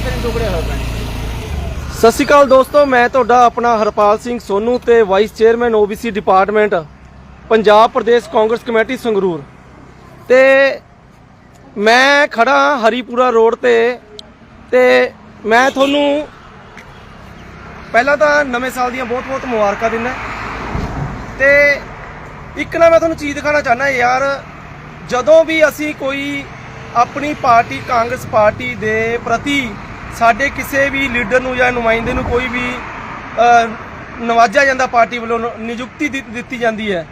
ਰਸਤੇ ਟੁਕੜੇ ਹੋਏ ਪਏ ਸਤਿ ਸ਼੍ਰੀ ਅਕਾਲ ਦੋਸਤੋ, ਮੈਂ ਤੁਹਾਡਾ ਆਪਣਾ ਹਰਪਾਲ ਸਿੰਘ ਸੋਨੂ ਤੇ vice chairman OBC department Punjab Pradesh Congress committee, Sangrur. ਤੇ ਮੈਂ ਖੜਾ ਹਰੀਪੁਰਾ ਰੋਡ ਤੇ ਤੇ ਮੈਂ ਤੁਹਾਨੂੰ ਪਹਿਲਾਂ ਤਾਂ ਨਵੇਂ ਸਾਲ ਦੀਆਂ ਬਹੁਤ-ਬਹੁਤ ਮੁਬਾਰਕਾਂ ਦਿੰਦਾ। ਤੇ ਇੱਕ ਨਾ ਮੈਂ ਤੁਹਾਨੂੰ ਚੀਜ਼ ਦਿਖਾਣਾ ਚਾਹਨਾ ਯਾਰ, ਜਦੋਂ ਵੀ ਅਸੀਂ ਕੋਈ ਆਪਣੀ ਪਾਰਟੀ ਕਾਂਗਰਸ ਪਾਰਟੀ ਦੇ ਪ੍ਰਤੀ ਸਾਡੇ ਕਿਸੇ ਵੀ ਲੀਡਰ ਨੂੰ ਜਾਂ ਨੁਮਾਇੰਦੇ ਨੂੰ ਕੋਈ ਵੀ ਨਵਾਜਿਆ ਜਾਂਦਾ ਪਾਰਟੀ ਵੱਲੋਂ ਨਿਯੁਕਤੀ ਦਿੱਤ- ਦਿੱਤੀ ਜਾਂਦੀ ਹੈ,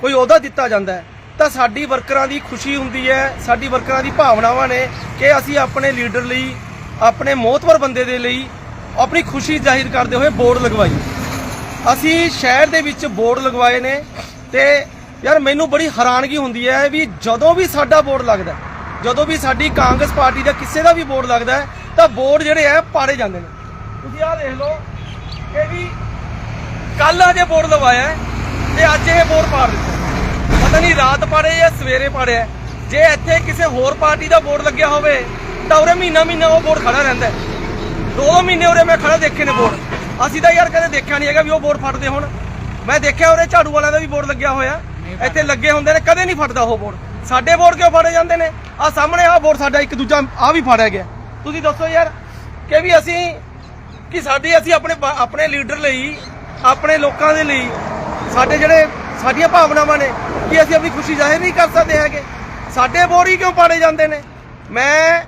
ਕੋਈ ਅਹੁਦਾ ਦਿੱਤਾ ਜਾਂਦਾ ਹੈ, ਤਾਂ ਸਾਡੀ ਵਰਕਰਾਂ ਦੀ ਖੁਸ਼ੀ ਹੁੰਦੀ ਹੈ, ਸਾਡੀ ਵਰਕਰਾਂ ਦੀ ਭਾਵਨਾਵਾਂ ਨੇ ਕਿ ਅਸੀਂ ਆਪਣੇ ਲੀਡਰ ਲਈ, ਆਪਣੇ ਮੋਹਤਵਰ ਬੰਦੇ ਦੇ ਲਈ ਆਪਣੀ ਖੁਸ਼ੀ ਜ਼ਾਹਿਰ ਕਰਦੇ ਹੋਏ ਬੋਰਡ ਲਗਵਾਈ। ਅਸੀਂ ਸ਼ਹਿਰ ਦੇ ਵਿੱਚ ਬੋਰਡ ਲਗਵਾਏ ਨੇ ਤੇ ਯਾਰ ਮੈਨੂੰ ਬੜੀ ਹੈਰਾਨਗੀ ਹੁੰਦੀ ਹੈ ਵੀ ਜਦੋਂ ਵੀ ਸਾਡਾ ਬੋਰਡ ਲੱਗਦਾ ਜਦੋਂ ਵੀ ਸਾਡੀ ਕਾਂਗਰਸ ਪਾਰਟੀ ਦਾ ਕਿਸੇ ਦਾ ਵੀ ਬੋਰਡ ਲੱਗਦਾ ਤਾਂ ਬੋਰਡ ਜਿਹੜੇ ਆ ਪਾੜੇ ਜਾਂਦੇ ਨੇ। ਤੁਸੀਂ ਆਹ ਦੇਖ ਲਓ ਕਿ ਵੀ ਕੱਲ ਅਜੇ ਬੋਰਡ ਲਵਾਇਆ ਤੇ ਅੱਜ ਇਹ ਬੋਰਡ ਪਾੜ ਦਿੱਤਾ ਪਤਾ ਨਹੀਂ ਰਾਤ ਪਾੜੇ ਜਾਂ ਸਵੇਰੇ ਪਾੜਿਆ ਜੇ ਇੱਥੇ ਕਿਸੇ ਹੋਰ ਪਾਰਟੀ ਦਾ ਬੋਰਡ ਲੱਗਿਆ ਹੋਵੇ ਤਾਂ ਉਰੇ ਮਹੀਨਾ ਮਹੀਨਾ ਉਹ ਬੋਰਡ ਖੜਾ ਰਹਿੰਦਾ ਦੋ ਮਹੀਨੇ ਉਰੇ ਮੈਂ ਖੜਾ ਦੇਖੇ ਨੇ ਬੋਰਡ। ਅਸੀਂ ਤਾਂ ਯਾਰ ਕਦੇ ਦੇਖਿਆ ਨਹੀਂ ਹੈਗਾ ਵੀ ਉਹ ਬੋਰਡ ਫਟਦੇ ਹੁਣ। ਮੈਂ ਦੇਖਿਆ ਉਰੇ ਝਾੜੂ ਵਾਲਿਆਂ ਦਾ ਵੀ ਬੋਰਡ ਲੱਗਿਆ ਹੋਇਆ। ਇੱਥੇ ਲੱਗੇ ਹੁੰਦੇ ਨੇ ਕਦੇ ਨਹੀਂ ਫਟਦਾ ਉਹ ਬੋਰਡ। ਸਾਡੇ ਬੋਰਡ ਕਿਉਂ ਫੜੇ ਜਾਂਦੇ ਨੇ? ਆ ਸਾਹਮਣੇ ਆ ਬੋਰਡ ਸਾਡਾ ਇੱਕ ਦੂਜਾ ਆ ਵੀ ਫੜਿਆ ਗਿਆ। ਤੁਸੀਂ ਦੱਸੋ ਯਾਰ ਕਿ ਵੀ ਅਸੀਂ, ਕਿ ਸਾਡੀ ਅਸੀਂ ਆਪਣੇ ਆਪਣੇ ਲੀਡਰ ਲਈ, ਆਪਣੇ ਲੋਕਾਂ ਦੇ ਲਈ, ਸਾਡੇ ਜਿਹੜੇ ਸਾਡੀਆਂ ਭਾਵਨਾਵਾਂ ਨੇ, ਕਿ ਅਸੀਂ ਆਪਣੀ ਖੁਸ਼ੀ ਜ਼ਾਹਿਰ ਨਹੀਂ ਕਰ ਸਕਦੇ ਹੈਗੇ। ਸਾਡੇ ਬੋਰਡ ਹੀ ਕਿਉਂ ਪਾੜੇ ਜਾਂਦੇ ਨੇ? ਮੈਂ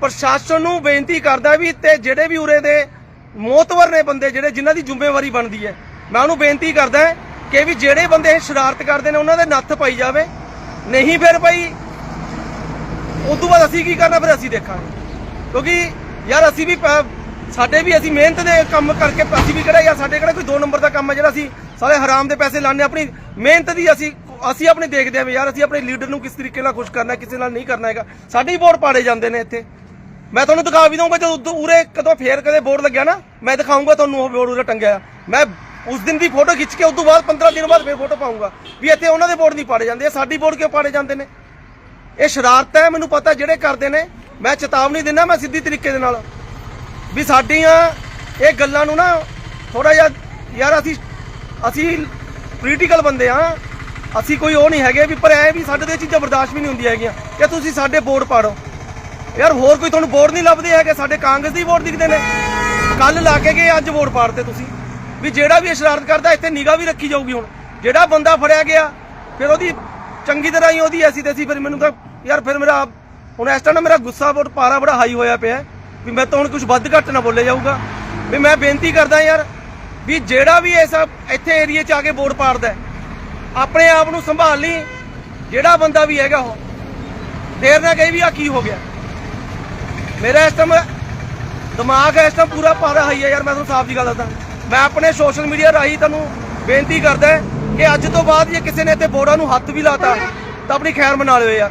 ਪ੍ਰਸ਼ਾਸਨ ਨੂੰ ਬੇਨਤੀ ਕਰਦਾ ਵੀ ਤੇ ਜਿਹੜੇ ਵੀ ਉਰੇ ਦੇ ਮੋਤਵਰ ਨੇ ਬੰਦੇ ਜਿਹੜੇ, ਜਿਨ੍ਹਾਂ ਦੀ ਜ਼ਿੰਮੇਵਾਰੀ ਬਣਦੀ ਹੈ, ਮੈਂ ਉਹਨੂੰ ਬੇਨਤੀ ਕਰਦਾ ਕਿ ਵੀ ਜਿਹੜੇ ਬੰਦੇ ਇਹ ਸ਼ਰਾਰਤ ਕਰਦੇ ਨੇ, ਉਹਨਾਂ ਦੇ ਨੱਥ ਪਾਈ ਜਾਵੇ। ਨਹੀਂ ਫਿਰ ਭਾਈ ਉਸ ਤੋਂ ਬਾਅਦ ਅਸੀਂ ਕੀ ਕਰਨਾ, ਫਿਰ ਅਸੀਂ ਦੇਖਾਂਗੇ। ਕਿਉਂਕਿ ਯਾਰ ਅਸੀਂ ਵੀ ਪ- ਸਾਡੇ ਵੀ ਅਸੀਂ ਮਿਹਨਤ ਦੇ ਕੰਮ ਕਰਕੇ ਅਸੀਂ ਵੀ ਕਿਹੜਾ ਯਾਰ ਸਾਡੇ ਕਿਹੜਾ ਕੋਈ 2 ਨੰਬਰ ਦਾ ਕੰਮ ਹੈ ਜਿਹੜਾ ਅਸੀਂ ਸਾਰੇ ਹਰਾਮ ਦੇ ਪੈਸੇ ਲਾਣੇ ਆਪਣੀ ਮਿਹਨਤ ਦੀ ਅਸੀਂ ਅਸੀਂ ਆਪਣੇ ਦੇਖਦੇ ਆਂ ਵੀ ਯਾਰ ਅਸੀਂ ਆਪਣੇ ਲੀਡਰ ਨੂੰ ਕਿਸ ਤਰੀਕੇ ਨਾਲ ਖੁਸ਼ ਕਰਨਾ ਕਿਸੇ ਨਾਲ ਨਹੀਂ ਕਰਨਾ ਹੈਗਾ। ਸਾਡੇ ਹੀ ਵੋਟ ਪਾੜੇ ਜਾਂਦੇ ਨੇ ਇੱਥੇ। ਮੈਂ ਤੁਹਾਨੂੰ ਦਿਖਾ ਵੀ ਦਊਂਗਾ, ਜਦੋਂ ਉਦੋਂ ਉਰੇ ਕਦੋਂ ਫੇਰ ਕਦੇ ਬੋਰਡ ਲੱਗਿਆ ਨਾ, ਮੈਂ ਦਿਖਾਊਂਗਾ ਤੁਹਾਨੂੰ ਉਹ ਬੋਰਡ ਉਰੇ ਟੰਗਿਆ ਮੈਂ ਉਸ ਦਿਨ ਦੀ ਫੋਟੋ ਖਿੱਚ ਕੇ ਉਸ ਤੋਂ ਬਾਅਦ 15 ਦਿਨ ਬਾਅਦ ਫੇਰ ਫੋਟੋ ਪਾਊਂਗਾ ਵੀ ਇੱਥੇ ਉਹਨਾਂ ਦੇ ਬੋਰਡ ਨਹੀਂ ਪਾੜੇ ਜਾਂਦੇ ਸਾਡੀ ਬੋਰਡ ਕਿਉਂ ਪਾੜੇ ਜਾਂਦੇ ਨੇ? ਇਹ ਸ਼ਰਾਰਤ ਹੈ, ਮੈਨੂੰ ਪਤਾ, ਜਿਹੜੇ ਕਰਦੇ ਨੇ ਮੈਂ ਚੇਤਾਵਨੀ ਦਿੰਦਾ ਮੈਂ ਸਿੱਧੀ ਤਰੀਕੇ ਦੇ ਨਾਲ ਵੀ ਸਾਡੀਆਂ ਇਹ ਗੱਲਾਂ ਨੂੰ ਨਾ ਥੋੜਾ ਜਿਹਾ ਯਾਰ ਅਸੀਂ ਅਸੀਂ ਪੋਲੀਟੀਕਲ ਬੰਦੇ ਆ ਅਸੀਂ ਕੋਈ ਉਹ ਨਹੀਂ ਹੈਗੇ ਵੀ, ਪਰ ਐ ਵੀ ਸਾਡੇ ਤੋਂ ਇਹ ਚੀਜ਼ਾਂ ਬਰਦਾਸ਼ਤ ਵੀ ਨਹੀਂ ਹੁੰਦੀਆਂ ਹੈਗੀਆਂ। ਕਿ ਤੁਸੀਂ ਸਾਡੇ ਵੋਟ ਪਾੜੋ। ਯਾਰ ਹੋਰ ਕੋਈ ਤੁਹਾਨੂੰ ਵੋਟ ਨਹੀਂ ਲੱਭਦੇ ਹੈਗੇ, ਸਾਡੇ ਕਾਂਗਰਸ ਦੀ ਵੋਟ ਦਿਖਦੇ ਨੇ। ਕੱਲ ਲਾ ਕੇ ਗਏ, ਅੱਜ ਵੋਟ ਪਾੜਦੇ ਤੁਸੀਂ। ਵੀ ਜਿਹੜਾ ਵੀ ਇਹ ਸ਼ਰਾਰਤ ਕਰਦਾ, ਇੱਥੇ ਨਿਗਾਹ ਵੀ ਰੱਖੀ ਜਾਊਗੀ ਹੁਣ। ਜਿਹੜਾ ਬੰਦਾ ਫੜਿਆ ਗਿਆ, ਫਿਰ ਉਹਦੀ ਚੰਗੀ ਤਰ੍ਹਾਂ ਹੀ ਉਹਦੀ ਐਸੀ ਤੈਸੀ ਫਿਰ ਮੈਨੂੰ ਤਾਂ ਯਾਰ ਫਿਰ ਮੇਰਾ ਹੁਣ ਇਸ ਟਾਈਮ ਨਾ ਮੇਰਾ ਗੁੱਸਾ ਬਹੁਤ ਪਾਰਾ ਬੜਾ ਹਾਈ ਹੋਇਆ ਪਿਆ ਵੀ ਮੈਂ ਤਾਂ ਹੁਣ ਕੁਝ ਵੱਧ ਘੱਟ ਨਾ ਬੋਲੇ ਜਾਊਗਾ। ਵੀ ਮੈਂ ਬੇਨਤੀ ਕਰਦਾ ਯਾਰ ਵੀ ਜਿਹੜਾ ਵੀ ਇਸ ਇੱਥੇ ਏਰੀਏ 'ਚ ਆ ਕੇ ਵੋਟ ਪਾੜਦਾ ਆਪਣੇ ਆਪ ਨੂੰ ਸੰਭਾਲ ਲਈ, ਜਿਹੜਾ ਬੰਦਾ ਵੀ ਹੈਗਾ ਉਹ। ਦੇਰ ਨਾ ਗਈ ਵੀ ਆ ਕੀ ਹੋ ਗਿਆ। ਮੇਰਾ ਇਸ ਟਾਈਮ ਦਿਮਾਗ ਇਸ ਟਾਈਮ ਪੂਰਾ ਪਾਰਾ ਹਾਈ ਹੈ ਯਾਰ, ਮੈਂ ਤੁਹਾਨੂੰ ਸਾਫ਼ ਜੀ ਗੱਲ ਦੱਸਦਾ। ਮੈਂ ਆਪਣੇ ਸੋਸ਼ਲ ਮੀਡੀਆ ਰਾਹੀਂ ਤੁਹਾਨੂੰ ਬੇਨਤੀ ਕਰਦਾ ਕਿ ਅੱਜ ਤੋਂ ਬਾਅਦ ਜੇ ਕਿਸੇ ਨੇ ਇੱਥੇ ਬੋਰਡਾਂ ਨੂੰ ਹੱਥ ਵੀ ਲਾਤਾ, ਤਾਂ ਆਪਣੀ ਖੈਰ ਮਨਾ ਲਿਓ ਯਾਰ।